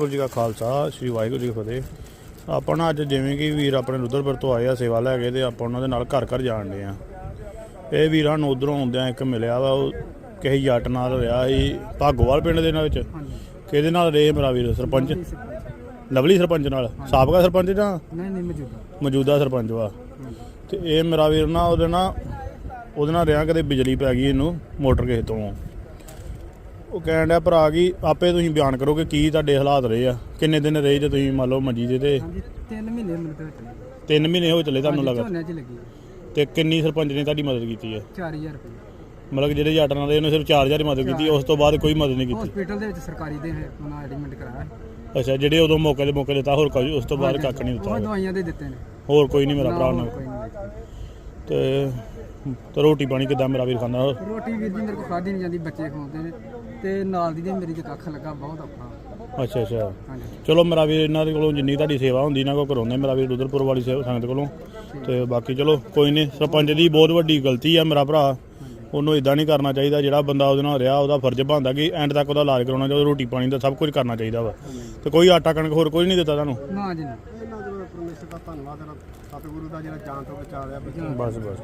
ਵਾਹਿਗੁਰੂ ਜੀ ਕਾ ਖਾਲਸਾ ਸ੍ਰੀ ਵਾਹਿਗੁਰੂ ਜੀ ਕੀ ਫਤਿਹ। ਆਪਾਂ ਨਾ ਅੱਜ ਜਿਵੇਂ ਕਿ ਵੀਰ ਆਪਣੇ ਰੁਦਰਪੁਰ ਤੋਂ ਆਏ ਆ ਸੇਵਾ ਲੈ ਕੇ ਤੇ ਆਪਾਂ ਉਹਨਾਂ ਦੇ ਨਾਲ ਘਰ ਘਰ ਜਾਣ ਦੇ ਆ। ਇਹ ਵੀਰਾਂ ਨੂੰ ਉਧਰੋਂ ਆਉਂਦਿਆਂ ਇੱਕ ਮਿਲਿਆ ਵਾ ਉਹ ਕਿਸੇ ਜੱਟ ਨਾਲ ਰਿਹਾ ਸੀ ਭਾਗੋਵਾਲ ਪਿੰਡ ਦੇ ਨਾਲ ਵਿੱਚ। ਕਿਹਦੇ ਨਾਲ ਰਹੇ ਮੇਰਾ ਵੀਰ? ਸਰਪੰਚ? ਲਵਲੀ ਸਰਪੰਚ। ਨਾਲ? ਸਾਬਕਾ ਸਰਪੰਚ ਜਾਂ? ਨਹੀਂ ਨਹੀਂ ਮੌਜੂਦਾ। ਮੌਜੂਦਾ ਸਰਪੰਚ ਵਾ। ਤੇ ਇਹ ਮੇਰਾ ਵੀਰ ਨਾ ਉਹਦੇ ਨਾਲ ਉਹਦੇ ਨਾਲ ਰਿਹਾ ਕਦੇ ਬਿਜਲੀ ਪੈ ਗਈ ਇਹਨੂੰ ਮੋਟਰ ਕਿਸੇ ਤੋਂ। ਉਹ ਕਹਿਣ ਡਿਆ ਭਰਾ ਕੀ ਆਪੇ ਤੁਸੀਂ ਬਿਆਨ ਕਰੋ ਕਿ ਕੀ ਤੁਹਾਡੇ ਹਾਲਾਤ ਰਹੇ ਆ ਕਿੰਨੇ ਦਿਨ ਰਹੇ ਜੇ ਤੁਸੀਂ ਮੰਨ ਲਓ ਮੰਜੀ ਦੇ ਤੇ? ਹਾਂਜੀ 3 ਮਹੀਨੇ ਮੇਰੇ ਤੇ ਚੱਲੇ। 3 ਮਹੀਨੇ ਹੋ ਚੱਲੇ ਤੁਹਾਨੂੰ ਲੱਗਾ ਝੋਨੇ 'ਚ ਲੱਗੀ ਤੇ ਕਿੰਨੀ ਸਰਪੰਚ ਨੇ ਤੁਹਾਡੀ ਮਦਦ ਕੀਤੀ ਹੈ 4000 ਰੁਪਏ। ਮਤਲਬ ਕਿ ਜਿਹੜੇ ਜੱਟ ਨਾਲ ਰਹੇ ਉਹਨੇ ਸਿਰਫ 4000 ਦੀ ਮਦਦ ਕੀਤੀ ਉਸ ਤੋਂ ਬਾਅਦ ਕੋਈ ਮਦਦ ਨਹੀਂ ਕੀਤੀ? ਹਸਪੀਟਲ ਦੇ ਵਿੱਚ ਸਰਕਾਰੀ ਦੇ ਹੈ ਉਹਨਾਂ ਐਡਮਿਟ ਕਰਾਇਆ ਅੱਛਾ ਜਿਹੜੇ ਉਦੋਂ ਮੌਕੇ ਦੇ ਮੌਕੇ ਦਿੱਤਾ ਹੋਰ ਕੋਈ ਉਸ ਤੋਂ ਬਾਅਦ ਕੱਖ ਨਹੀਂ ਉਹ ਦਿੱਤਾ ਦਵਾਈਆਂ ਦੇ ਦਿੱਤੇ ਨੇ। ਹੋਰ ਕੋਈ ਨਹੀਂ ਮੇਰਾ ਨਾ, ਭਰਾ ਕੋਈ ਨਹੀਂ ਤੇ ਤੇ ਰੋਟੀ ਪਾਣੀ ਕਿੱਦਾਂ ਮੇਰਾ ਵੀਰ ਖਾਂਦਾ? ਰੋਟੀ ਵੀਰ ਜੀ ਮੇਰੇ ਕੋਲ ਖਾਧੀ ਨਹੀਂ ਜਾਂਦੀ ਬੱਚੇ ਖਵਾਉਂਦੇ ਨੇ। ਤੇ ਨਾਲ ਦੀ ਦੇ ਮੇਰੀ ਤੇ ਕੱਖ ਲੱਗਾ ਬਹੁਤ ਔਖਾ। ਅੱਛਾ ਅੱਛਾ। ਹਾਂਜੀ। ਚਲੋ ਮੇਰਾ ਵੀਰ ਇਹਨਾਂ ਦੇ ਕੋਲੋਂ ਜਿੰਨੀ ਤੁਹਾਡੀ ਸੇਵਾ ਹੁੰਦੀ ਇਹਨਾਂ ਕੋ ਕਰਾਉਂਦੇ ਮੇਰਾ ਵੀਰ ਰੁਦਰਪੁਰ ਵਾਲੀ ਸੇਵਾ ਸੰਗਤ ਕੋਲੋਂ। ਤੇ ਬਾਕੀ ਚਲੋ ਕੋਈ ਨਹੀਂ ਸਰਪੰਚ ਦੀ ਬਹੁਤ ਵੱਡੀ ਗਲਤੀ ਆ ਮੇਰਾ ਭਰਾ। ਉਹਨੂੰ ਇਦਾਂ ਨਹੀਂ ਕਰਨਾ ਚਾਹੀਦਾ ਜਿਹੜਾ ਬੰਦਾ ਉਹਦੇ ਨਾਲ ਰਿਹਾ ਉਹਦਾ ਫਰਜ਼ ਬਣਦਾ ਕਿ ਐਂਡ ਤੱਕ ਉਹਦਾ ਇਲਾਜ ਕਰਾਉਣਾ ਚਾਹੀਦਾ ਰੋਟੀ ਪਾਣੀ ਦਾ ਸਭ ਕੁਝ ਕਰਨਾ ਚਾਹੀਦਾ ਵਾ। ਤੇ ਕੋਈ ਆਟਾ ਕਣਕ ਹੋਰ ਕੋਈ ਨਹੀਂ ਦਿੱਤਾ ਤੁਹਾਨੂੰ? ਨਾ ਜੀ ਨਾ। ਇਹਨਾਂ ਦਾ ਪਰਮੇਸ਼ਰ ਦਾ ਧੰਨਵਾਦ ਹੈ ਸਤਿਗੁਰੂ ਦਾ ਜਿਹੜਾ ਜਾਨ ਤੋਂ ਬਚਾ ਲਿਆ ਬਸ ਬਸ ਕੋਈ